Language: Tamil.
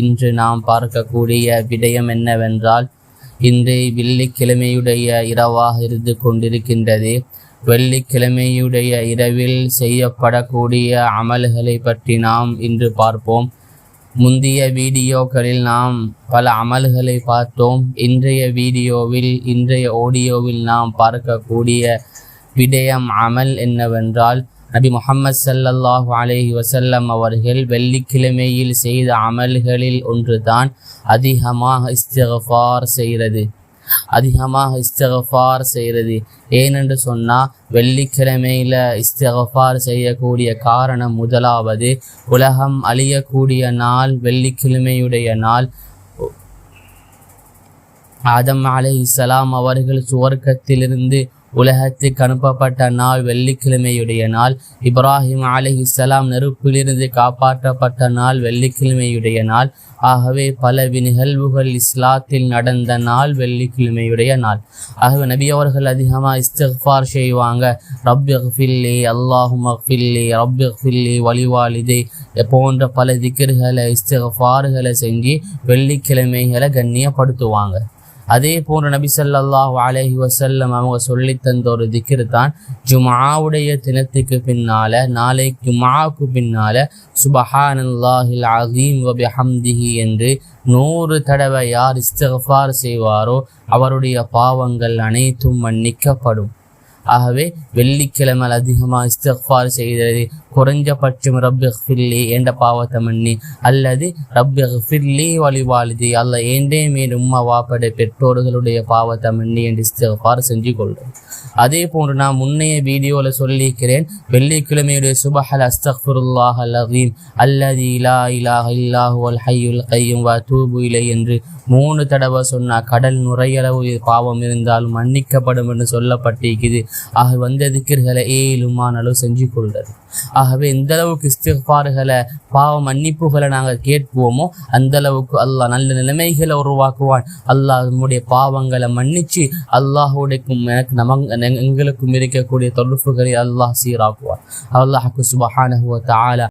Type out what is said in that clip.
இன்று நாம் பார்க்கக்கூடிய விடயம் என்னவென்றால் இன்று வெள்ளிக்கிழமையுடைய இரவாக இருந்து கொண்டிருக்கின்றது. வெள்ளிக்கிழமையுடைய இரவில் செய்யப்படக்கூடிய அமல்களை பற்றி நாம் இன்று பார்ப்போம். முந்தைய வீடியோக்களில் நாம் பல அமல்களை பார்த்தோம். இன்றைய வீடியோவில் இன்றைய ஆடியோவில் நாம் பார்க்கக்கூடிய விடயம் அமல் என்னவென்றால் நபி முஹம்மது சல்லல்லாஹு அலஹி வசல்லம் அவர்கள் வெள்ளிக்கிழமையில் செய்த அமல்களில் ஒன்றுதான் அதிகமாக இஸ்திஃபார் செய்கிறது. அதிகமாக இஸ்தகஃபார் செய்கிறது. ஏனென்று சொன்னால் வெள்ளிக்கிழமையில் இஸ்தகஃபார் செய்யக்கூடிய காரணம் முதலாவது உலகம் அழியக்கூடிய நாள் வெள்ளிக்கிழமையுடைய நாள். ஆதம் அலைஹிஸ்ஸலாம் அவர்கள் சுவர்க்கத்திலிருந்து உலகத்துக்கு அனுப்பப்பட்ட நாள் வெள்ளிக்கிழமையுடைய நாள். இப்ராஹிம் அலைஹிஸ்ஸலாம் நெருப்பிலிருந்து காப்பாற்றப்பட்ட நாள் வெள்ளிக்கிழமையுடைய நாள். ஆகவே பல நிகழ்வுகள் இஸ்லாத்தில் நடந்த நாள் வெள்ளிக்கிழமையுடைய நாள். ஆகவே நபி அவர்கள் அதிகமாக இஸ்திஃபார் செய்வாங்க. ரப்பி ஃபில்லி அஃபில்லி மஃபில்லி ரப்பி ஃபில்லி வலிவாலிதே போன்ற பல திக்கர்களை இஸ்திஃபார்களை செஞ்சு வெள்ளிக்கிழமைகளை கண்ணியப்படுத்துவாங்க. அதே போன்று நபி ஸல்லல்லாஹு அலஹி வசல்லம் அவங்க சொல்லி தந்த ஒரு திக்ர் தான் ஜுமாவுடைய தினத்துக்கு பின்னால நாளை ஜுமாவுக்கு பின்னால சுபஹானல்லாஹில் அகீம் வ என்று நூறு தடவை யார் இஸ்தஃபார் செய்வாரோ அவருடைய பாவங்கள் அனைத்தும் மன்னிக்கப்படும். ஆகவே வெள்ளிக்கிழமை அதிகமாக இஸ்தஃபார் செய்கிறது குறைஞ்சபட்சம் ரப்பி ஃபில்லி என்ற பாவத்தை மன்னி. அல்லது ரப்பி ஃபில்லி வழிவாளிதி அல்ல ஏண்டே மேல் உம்மா வாப்படை பெற்றோர்களுடைய பாவத்தை மன்னி என்று இஸ்தஃபார் செஞ்சு கொள்கிறோம் அதே போன்று நான் முன்னைய வீடியோவில் சொல்லியிருக்கிறேன் வெள்ளிக்கிழமையுடைய சுபஹல் அஸ்தஃபுருல்லாஹ் அலீம் அல்லது இலா இலாஹ இல்லாஹு அல் ஹையுல் கையும் வ தூபு இலை என்று மூணு தடவை சொன்னால் கடல் நுரையளவு பாவம் இருந்தால் மன்னிக்கப்படும் என்று சொல்லப்பட்டிருக்குது. ஆக வந்த திக்கர்களை ஏழுமானாலும் செஞ்சு கொள்கிறது ஆகவே எந்த அளவுக்கு இஸ்திஃபார்களை பாவ மன்னிப்புகளை நாங்கள் கேட்போமோ அந்த அளவுக்கு அல்லாஹ் நல்ல நிலைமைகளை உருவாக்குவான். அல்லாஹ் நம்முடைய பாவங்களை மன்னிச்சு அல்லாஹுடைக்கும் எனக்கு நம எங்களுக்கும் இருக்கக்கூடிய தொடர்புகளை அல்லாஹ் சீராக்குவான். அல்லாஹுக்கு சுபஹானஹு வ